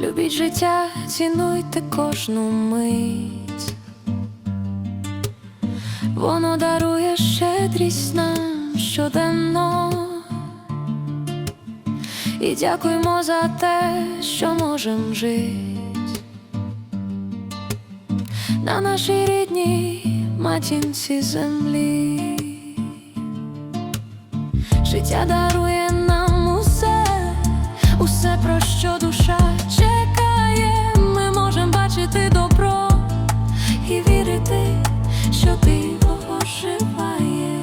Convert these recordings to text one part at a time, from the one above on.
Любіть життя, цінуйте кожну мить. Воно дарує щедрість нам щоденно. І дякуємо за те, що можем жити на нашій рідній матінці землі. Життя дарує про що душа чекає, ми можемо бачити добро і вірити, що ти оживає.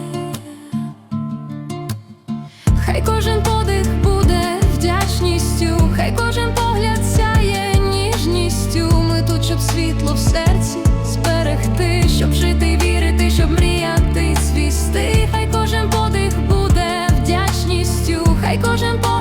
Хай кожен подих буде вдячністю, хай кожен погляд сяє ніжністю. Ми тут, щоб світло в серці зберегти, щоб жити вірити, щоб мріяти звісти. Хай кожен подих буде вдячністю, хай кожен подих.